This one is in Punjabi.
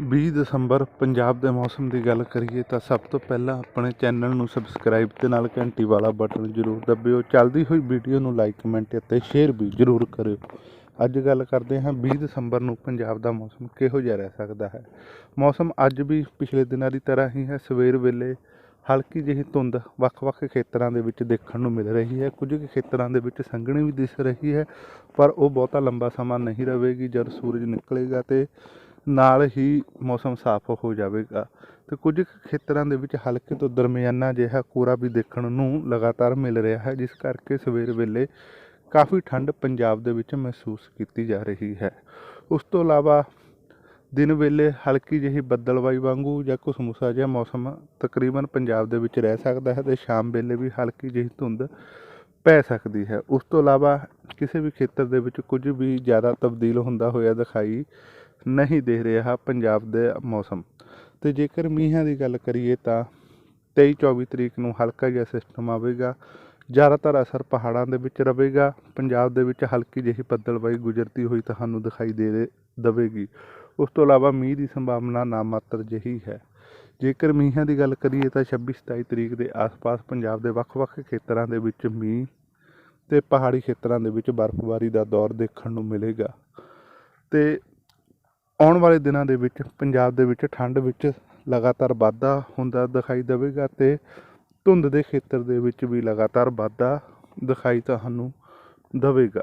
ਵੀਹ ਦਸੰਬਰ ਪੰਜਾਬ ਦੇ ਮੌਸਮ ਦੀ ਗੱਲ ਕਰੀਏ ਤਾਂ ਸਭ ਤੋਂ ਪਹਿਲਾਂ ਆਪਣੇ ਚੈਨਲ ਨੂੰ ਸਬਸਕ੍ਰਾਈਬ ਤੇ ਨਾਲ ਘੰਟੀ ਵਾਲਾ ਬਟਨ ਜ਼ਰੂਰ ਦਬਿਓ। ਚੱਲਦੀ ਹੋਈ ਵੀਡੀਓ ਨੂੰ ਲਾਈਕ, ਕਮੈਂਟ ਅਤੇ ਸ਼ੇਅਰ ਵੀ ਜ਼ਰੂਰ ਕਰਿਓ। ਅੱਜ ਗੱਲ ਕਰਦੇ ਹਾਂ 20 ਦਸੰਬਰ ਨੂੰ ਪੰਜਾਬ ਦਾ ਮੌਸਮ ਕਿਹੋ ਜਿਹਾ ਰਹਿ ਸਕਦਾ ਹੈ। ਮੌਸਮ ਅੱਜ ਵੀ ਪਿਛਲੇ ਦਿਨਾਂ ਦੀ ਤਰ੍ਹਾਂ ਹੀ ਹੈ। ਸਵੇਰ ਵੇਲੇ ਹਲਕੀ ਜਿਹੀ ਧੁੰਦ ਵੱਖ-ਵੱਖ ਖੇਤਰਾਂ ਦੇ ਵਿੱਚ ਦੇਖਣ ਨੂੰ ਮਿਲ ਰਹੀ ਹੈ। ਕੁਝ ਕੁ ਖੇਤਰਾਂ ਦੇ ਵਿੱਚ ਸੰਘਣੀ ਵੀ ਦਿਸ ਰਹੀ ਹੈ, ਪਰ ਉਹ ਬਹੁਤਾ ਲੰਬਾ ਸਮਾਂ ਨਹੀਂ ਰਹੇਗੀ। ਜਦ ਸੂਰਜ ਨਿਕਲੇਗਾ ਤੇ ਨਾਲ ਹੀ ਮੌਸਮ ਸਾਫ਼ ਹੋ ਜਾਵੇਗਾ। ਤੇ ਕੁਝ ਕੁ ਖੇਤਰਾਂ ਦੇ ਵਿੱਚ ਹਲਕੇ ਤੋਂ ਦਰਮਿਆਨਾ ਜਿਹਾ ਕੋਰਾ ਵੀ ਦੇਖਣ ਨੂੰ ਲਗਾਤਾਰ ਮਿਲ ਰਿਹਾ ਹੈ, ਜਿਸ ਕਰਕੇ ਸਵੇਰ ਵੇਲੇ ਕਾਫੀ ਠੰਡ ਪੰਜਾਬ ਦੇ ਵਿੱਚ ਮਹਿਸੂਸ ਕੀਤੀ ਜਾ ਰਹੀ ਹੈ। ਉਸ ਤੋਂ ਇਲਾਵਾ ਦਿਨ ਵੇਲੇ ਹਲਕੀ ਜਿਹੀ ਬੱਦਲਵਾਈ ਵਾਂਗੂ ਜਾਂ ਕੁਸਮੁਸਾ ਜਿਹਾ ਮੌਸਮ ਤਕਰੀਬਨ ਪੰਜਾਬ ਦੇ ਵਿੱਚ ਰਹਿ ਸਕਦਾ ਹੈ ਤੇ ਸ਼ਾਮ ਵੇਲੇ ਵੀ ਹਲਕੀ ਜਿਹੀ ਧੁੰਦ ਪੈ ਸਕਦੀ ਹੈ। ਉਸ ਤੋਂ ਇਲਾਵਾ ਕਿਸੇ ਵੀ ਖੇਤਰ ਦੇ ਵਿੱਚ ਕੁਝ ਵੀ ਜ਼ਿਆਦਾ ਤਬਦੀਲ ਹੁੰਦਾ ਹੋਇਆ ਦਿਖਾਈ ਨਹੀਂ ਦੇ ਰਿਹਾ ਪੰਜਾਬ ਦੇ ਮੌਸਮ। ਤੇ ਜੇਕਰ ਮੀਂਹਾਂ ਦੀ ਗੱਲ ਕਰੀਏ ਤਾਂ 23 24 ਤਰੀਕ ਨੂੰ ਹਲਕਾ ਜਿਹਾ ਸਿਸਟਮ ਆਵੇਗਾ। ਜ਼ਿਆਦਾਤਰ ਅਸਰ ਪਹਾੜਾਂ ਦੇ ਵਿੱਚ ਰਹੇਗਾ ਪੰਜਾਬ ਦੇ ਵਿੱਚ ਹਲਕੀ ਜਿਹੀ ਬੱਦਲਬਾਈ ਗੁਜ਼ਰਦੀ ਹੋਈ ਤੁਹਾਨੂੰ ਦਿਖਾਈ ਦੇ ਦੇ- ਦੇਵੇਗੀ। ਉਸ ਤੋਂ ਇਲਾਵਾ ਮੀਂਹ ਦੀ ਸੰਭਾਵਨਾ ਨਾਮਾਤਰ ਜਿਹੀ ਹੈ। ਜੇਕਰ ਮੀਂਹਾਂ ਦੀ ਗੱਲ ਕਰੀਏ ਤਾਂ 26 27 ਤਰੀਕ ਦੇ ਆਸ-ਪਾਸ ਪੰਜਾਬ ਦੇ ਵੱਖ-ਵੱਖ ਖੇਤਰਾਂ ਦੇ ਵਿੱਚ ਮੀਂਹ ਤੇ ਪਹਾੜੀ ਖੇਤਰਾਂ ਦੇ ਵਿੱਚ ਬਰਫ਼ਬਾਰੀ ਦਾ ਦੌਰ ਦੇਖਣ ਨੂੰ ਮਿਲੇਗਾ। ਤੇ ਆਉਣ ਵਾਲੇ ਦਿਨਾਂ ਦੇ ਵਿੱਚ, ਪੰਜਾਬ ਦੇ ਵਿੱਚ ਠੰਡ ਵਿੱਚ ਲਗਾਤਾਰ ਵਾਧਾ ਹੁੰਦਾ ਦਿਖਾਈ ਦੇਵੇਗਾ ਤੇ ਧੁੰਦ ਦੇ ਖੇਤਰ ਦੇ ਵਿੱਚ ਵੀ ਲਗਾਤਾਰ ਵਾਧਾ ਦਿਖਾਈ ਤੁਹਾਨੂੰ ਦੇਵੇਗਾ।